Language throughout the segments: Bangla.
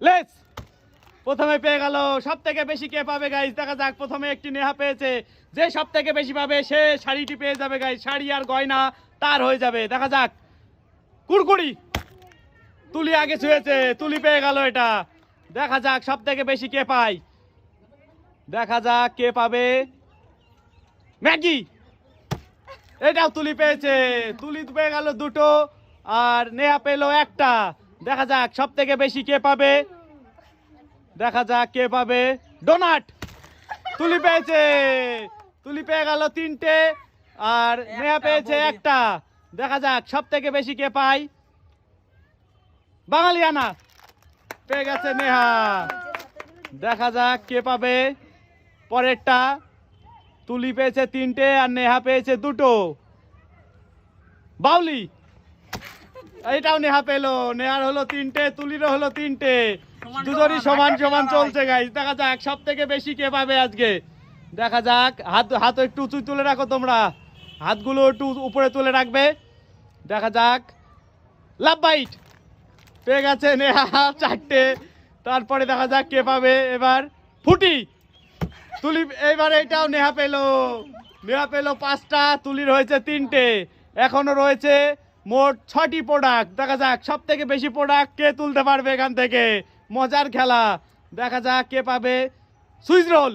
লেস প্রথমে পেয়ে গেল সব থেকে বেশি কে পাবে গাইজ দেখা যাক, প্রথমে একটি নেহা পেয়েছে। যে সব থেকে বেশি পাবে, সে শাড়িটি পেয়ে যাবে গাইজ শাড়ি আর গয়না তার হয়ে যাবে। দেখা যাক। কুড়কুড়ি! তুলি আগে ছুঁয়েছে, তুলি পেয়ে গেল এটা। দেখা যাক সব থেকে বেশি কে পায়। দেখা যাক, কে পাবে? ম্যাগি! এটাও তুলি পেয়েছে। তুলি পেয়ে গেল দুটো, আর নেহা পেল একটা। দেখা যাক সব থেকে বেশি কে পাবে। দেখা যাক কে পাবে। ডোনাট! তুলি পেয়েছে! তুলি পেয়ে গেল তিনটে। আর নেহা পেয়েছে একটা। দেখা যাক সব থেকে বেশি কে পায়। বাঙালিয়ানা পেয়ে গেছে নেহা। দেখা যাক কে পাবে। পরেরটা। তুলি পেয়েছে তিনটে আর নেহা পেয়েছে দুটো। বাউলি! এইটাও নেহা পেল। নেহার হলো তিনটে তুলিরও হলো তিনটে। দুজনই সমান, সমান। চলছে গাইজ দেখা যাক সব থেকে বেশি কে পাবে আজকে। দেখা যাক হাত হাত একটু উঁচু তুলে রাখো তোমরা। হাতগুলো একটু উপরে তুলে রাখবে। দেখা যাক। Love bite. পেয়ে গেছে নেহা চারটে। তারপরে দেখা যাক কে পাবে এবার। ফুটি। তুলি এবার এটাও নেহা পেল। নেহা পেল পাঁচটা তুলির হয়েছে তিনটে। এখনও রয়েছে মোট ছটি প্রোডাক্ট দেখা যাক সব থেকে বেশি প্রোডাক্ট কে তুলতে পারবে এখান থেকে। মজার খেলা। দেখা যাক কে পাবে। Swiss roll.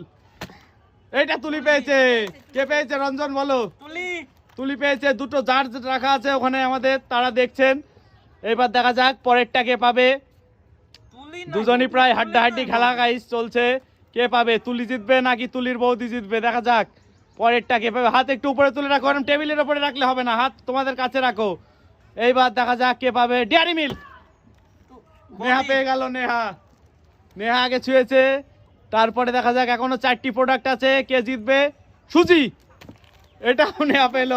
এইটা তুলি পেয়েছে। কে পেয়েছে রঞ্জন বলো? তুলি। তুলি পেয়েছে। দুটো জার রাখা আছে ওখানে আমাদের। তারা দেখছেন। এবার দেখা যাক পরেরটা কে পাবে। দুজনই প্রায় হাড্ডাহাড্ডি খেলা গাইস চলছে। কে পাবে? তুলি জিতবে নাকি তুলির বৌদি জিতবে? দেখা যাক। পরেরটা কে পাবে? হাত একটু উপরে তুলে রাখো। টেবিলের উপরে রাখলে হবে না। হাত তোমাদের কাছে রাখো। এইবার দেখা যাক কে পাবে ডেয়ারি মিল্ক। নেহা পেয়ে গেল নেহা। নেহা আগে ছুঁয়েছে তারপরে দেখা যাক এখনও চারটি প্রোডাক্ট আছে কে জিতবে। সুজি এটাও নেহা পেল।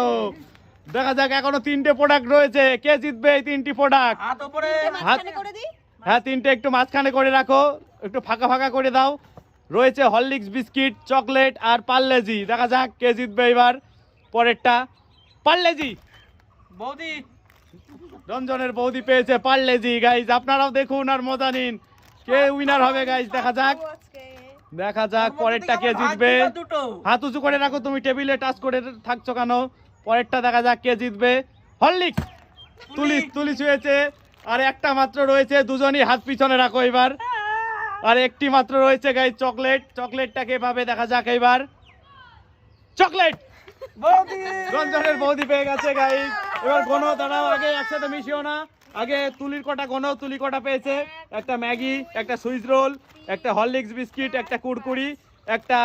দেখা যাক এখনও তিনটে প্রোডাক্ট রয়েছে কে জিতবে এই তিনটি প্রোডাক্ট হাত উপরে মাঝখানে করে দিই। হ্যাঁ তিনটে একটু মাঝখানে করে রাখো একটু ফাঁকা ফাঁকা করে দাও। রয়েছে হরলিক্স বিস্কিট চকলেট আর পার্লেজি। দেখা যাক কে জিতবে এবার পরেরটা। পার্লেজি। বৌদি রঞ্জনের বৌদি পেয়েছে পার্লেজি গাইজ আপনারাও দেখুন আর মজা নিন। কে উইনার হবে গাইজ দেখা যাক। দেখা যাক পরেরটা কে জিতবে। হাত উঁচু করে রাখো তুমি টেবিলে টাচ করে থাকছো কেন? পরেরটা দেখা যাক কে জিতবে। হরলিক্স! তুলিস তুলিস হয়েছে আর একটা মাত্র রয়েছে দুজনই হাত পিছনে রাখো এবার। আর একটি মাত্র রয়েছে গাই চকলেট। চকলেটটাকে পাবে দেখা যাক এবার। চকলেট! বৌদি! রঞ্জনের বৌদি পেয়ে গেছে গাই এবার গোনো দাঁড়াও আগে একসাথে মিশিও না। আগে তুলির কটা গোনো তুলি কটা পেয়েছে। একটা ম্যাগি একটা সুইচ রোল একটা হরলিক্স বিস্কিট একটা কুড়কুড়ি একটা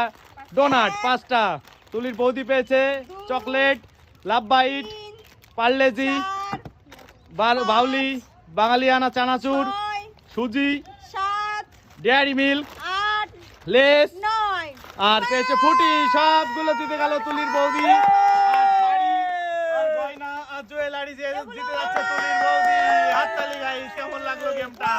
ডোনাট পাঁচটা। তুলির বৌদি পেয়েছে চকলেট লাভ বাইট পার্লেজি বাউলি বাঙালিয়ানা চানাচুর সুজি ডেয়ারি মিল্ক লেস আর পেয়েছে ফুটি সবগুলো দিতে গেল তুলির বৌদি। যে জিতে যাচ্ছে তুলির বৌদি। হাততালি গাইস কেমন লাগল গেমটা?